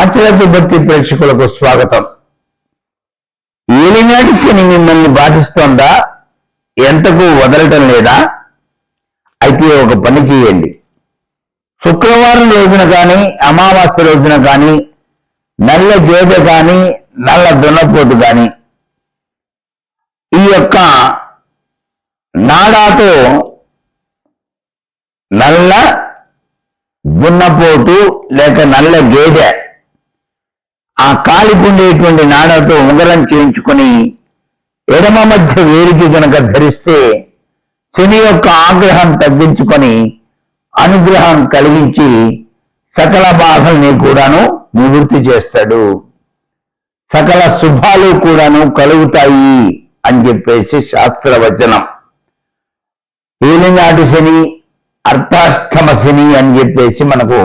మాచిరాజు భక్తి ప్రేక్షకులకు స్వాగతం. ఏలినాటి శని మిమ్మల్ని బాధిస్తోందా ఎంతకు వదలటం లేదా? అయితే ఒక పని చేయండి. శుక్రవారం రోజున కానీ అమావాస్య రోజున కానీ నల్ల గేదె కానీ నల్ల దున్నపోటు కానీ ఈ యొక్క నాడాతో నల్ల దున్నపోటు లేక నల్ల గేదె ఆ కాలిపుండేటువంటి నాడతో ఉంగరం చేయించుకొని ఎడమ మధ్య వేలికి గనక ధరిస్తే శని యొక్క ఆగ్రహం తగ్గించుకొని అనుగ్రహం కలిగించి సకల బాధల్ని కూడాను నివృత్తి చేస్తాడు. సకల శుభాలు కూడాను కలుగుతాయి అని చెప్పేసి శాస్త్రవచనం. ఏలినాటి శని అర్థాష్టమ శని అని చెప్పేసి మనకు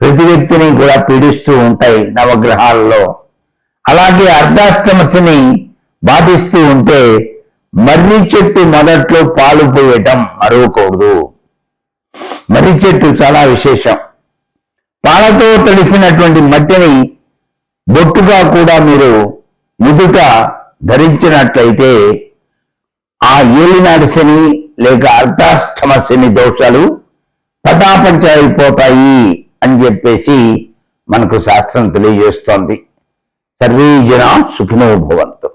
ప్రతి వ్యక్తిని కూడా పీడిస్తూ ఉంటాయి నవగ్రహాలలో. అలాగే అర్ధాష్టమశని బాధిస్తూ ఉంటే మర్రి చెట్టు మొదట్లో పాలు పోయటం మరవకూడదు. మర్రి చెట్టు చాలా విశేషం. పాలతో తడిసినటువంటి మట్టిని బొట్టుగా కూడా మీరు ముదుట ధరించినట్లయితే ఆ ఏలినాటి శని లేక అర్ధాష్టమ శని దోషాలు పటాపంచైపోతాయి అని చెప్పేసి మనకు శాస్త్రం తెలియజేస్తోంది. సర్వే జనా సుఖినో భవంతు.